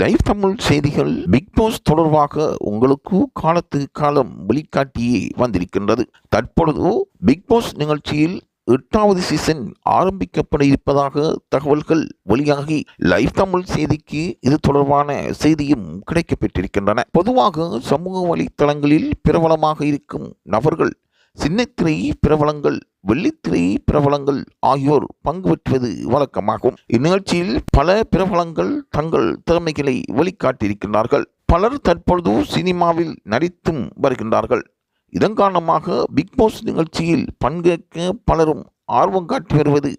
Live Tamil செய்திகள் big pass தொடர்பாக உங்களுக்கு காலத்து காலம் வெளிக்காட்டியே வந்திருக்கின்றது. தற்பொழுது பிக் பாஸ் நிகழ்ச்சியில் எட்டாவது சீசன் ஆரம்பிக்கப்பட இருப்பதாக தகவல்கள் வெளியாகி லைவ் தமிழ் செய்திக்கு இது தொடர்பான செய்தியும் கிடைக்கப்பெற்றிருக்கின்றன. பொதுவாக சமூக வலைத்தளங்களில் பிரபலமாக இருக்கும் நபர்கள் சின்னத்திரை பிரபலங்கள் வெள்ளித்திரை பிரபலங்கள் ஆகியோர் பங்கு பெற்றுவது வழக்கமாகும். இந்நிகழ்ச்சியில் பல பிரபலங்கள் தங்கள் திறமைகளை வெளிக்காட்டியிருக்கின்றார்கள். பலர் தற்பொழுது சினிமாவில் நடித்தும் வருகின்றார்கள். இதன் காரணமாக பிக்பாஸ் நிகழ்ச்சியில் பங்கேற்க பலரும் ஆர்வம் காட்டி வருவது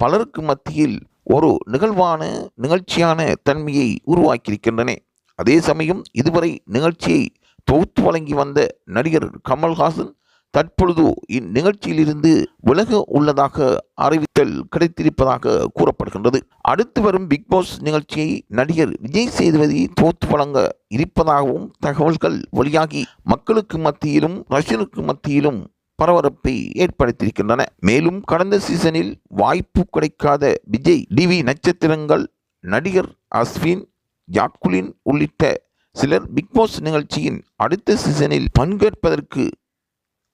பலருக்கு மத்தியில் ஒரு நிகழ்வான நிகழ்ச்சியான தன்மையை உருவாக்கியிருக்கின்றன. அதே சமயம் இதுவரை நிகழ்ச்சியை தொகுத்து வழங்கி வந்த நடிகர் கமல்ஹாசன் தற்பொழுது இந்நிகழ்ச்சியிலிருந்து விலக உள்ளதாக அறிவித்தல் கிடைத்திருப்பதாக கூறப்படுகின்றது. அடுத்து வரும் பிக் பாஸ் நிகழ்ச்சியை நடிகர் விஜய் சேதுபதி தோத்து வழங்க இருப்பதாகவும் தகவல்கள் வெளியாகி மக்களுக்கு மத்தியிலும் ரஷ்யனுக்கு மத்தியிலும் பரபரப்பை ஏற்படுத்தியிருக்கின்றன. மேலும் கடந்த சீசனில் வாய்ப்பு கிடைக்காத விஜய் டிவி நட்சத்திரங்கள் நடிகர் அஸ்வின் ஜாக்குலின் உள்ளிட்ட சிலர் பிக்பாஸ் நிகழ்ச்சியின் அடுத்த சீசனில் பங்கேற்பதற்கு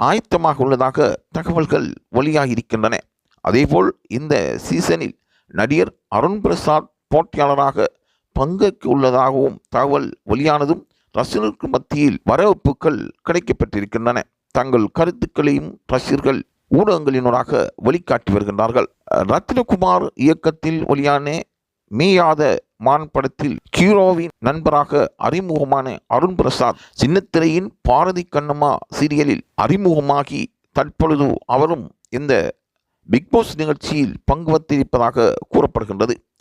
ஆயத்தமாக உள்ளதாக தகவல்கள் வெளியாகியிருக்கின்றன. அதேபோல் இந்த சீசனில் நடிகர் அருண் பிரசாத் போட்டியாளராக பங்கேற்க உள்ளதாகவும் தகவல் வெளியானதும் ரசிகர்களுக்கு மத்தியில் வரவேற்புகள் கிடைக்கப்பட்டிருக்கின்றன தங்கள் கருத்துக்களையும் ரசிகர்கள் ஊடகங்களினூடாக வெளிக்காட்டி வருகின்றார்கள். ரத்னகுமார் இயக்கத்தில் வெளியான மேயாத மான் படத்தில் ஹீரோவின் நண்பராக அறிமுகமான அருண் பிரசாத் சின்னத்திரையின் பாரதி கண்ணம்மா சீரியலில் அறிமுகமாகி தற்பொழுது அவரும் இந்த பிக்பாஸ் நிகழ்ச்சியில் பங்கு வைத்திருப்பதாக கூறப்படுகின்றது.